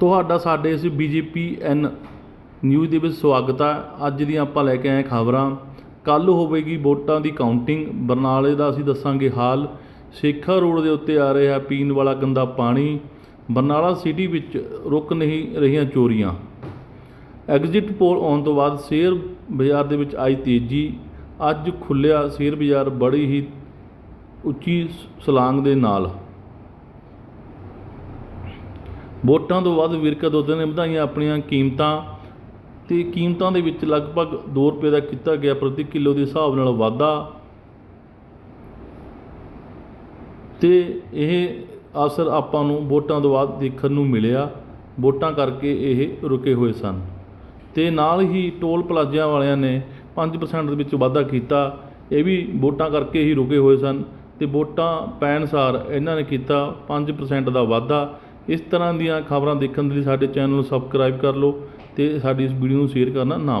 ਤੁਹਾਡਾ ਸਾਡੇ ਇਸ ਬੀਜੇਪੀਐਨ ਨਿਊਜ਼ ਦੇ ਵਿੱਚ ਸਵਾਗਤ ਹੈ ਅੱਜ ਦੀਆਂ ਆਪਾਂ ਲੈ ਕੇ ਆਏ ਖਬਰਾਂ। ਕੱਲ ਹੋਵੇਗੀ ਵੋਟਾਂ ਦੀ ਕਾਊਂਟਿੰਗ ਬਰਨਾਲੇ ਦਾ ਅਸੀਂ ਦੱਸਾਂਗੇ ਹਾਲ। ਸੇਖਾ ਰੋਡ ਦੇ ਉੱਤੇ ਆ ਰਿਹਾ ਪੀਣ ਵਾਲਾ ਗੰਦਾ ਪਾਣੀ। ਬਰਨਾਲਾ ਸਿਟੀ ਵਿੱਚ ਰੁਕ ਨਹੀਂ ਰਹੀਆਂ ਚੋਰੀਆਂ। ਐਗਜ਼ਿਟ ਪੋਲ ਆਉਣ ਤੋਂ ਬਾਅਦ ਸ਼ੇਅਰ ਬਾਜ਼ਾਰ ਦੇ ਵਿੱਚ ਆਈ ਤੇਜ਼ੀ। ਅੱਜ ਖੁੱਲਿਆ ਸ਼ੇਅਰ ਬਾਜ਼ਾਰ ਬੜੀ ਹੀ ਉੱਚੀ ਸਲਾਂਗ ਦੇ ਨਾਲ। ਵੋਟਾਂ ਤੋਂ ਬਾਅਦ ਵਿਰਕਾ ਦੁੱਧ ਨੇ ਵਧਾਈਆਂ ਆਪਣੀਆਂ ਕੀਮਤਾਂ ਅਤੇ ਕੀਮਤਾਂ ਦੇ ਵਿੱਚ ਲਗਭਗ 2 ਰੁਪਏ ਦਾ ਕੀਤਾ ਗਿਆ, ਪ੍ਰਤੀ ਕਿਲੋ ਦੇ ਹਿਸਾਬ ਨਾਲ ਵਾਧਾ। ਤੇ ਇਹ ਅਸਰ ਆਪਾਂ ਨੂੰ ਵੋਟਾਂ ਤੋਂ ਬਾਅਦ ਦੇਖਣ ਨੂੰ ਮਿਲਿਆ। ਵੋਟਾਂ ਕਰਕੇ ਇਹ ਰੁਕੇ ਹੋਏ ਸਨ। ਤੇ ਨਾਲ ਹੀ ਟੋਲ ਪਲਾਜ਼ਿਆਂ ਵਾਲਿਆਂ ਨੇ 5% ਦੇ ਵਿੱਚ ਵਾਧਾ ਕੀਤਾ। ਇਹ ਵੀ ਵੋਟਾਂ ਕਰਕੇ ਹੀ ਰੁਕੇ ਹੋਏ ਸਨ। ਤੇ ਵੋਟਾਂ ਪੈਣ ਸਾਰ ਇਹਨਾਂ ਨੇ ਕੀਤਾ 5% ਦਾ ਵਾਧਾ। ਇਸ ਤਰ੍ਹਾਂ ਦੀਆਂ ਖਬਰਾਂ ਦੇਖਣ ਦੇ ਲਈ ਸਾਡੇ ਚੈਨਲ ਨੂੰ ਸਬਸਕ੍ਰਾਈਬ ਕਰ ਲਓ ਅਤੇ ਸਾਡੀ ਇਸ ਵੀਡੀਓ ਨੂੰ ਸ਼ੇਅਰ ਕਰਨਾ ਨਾ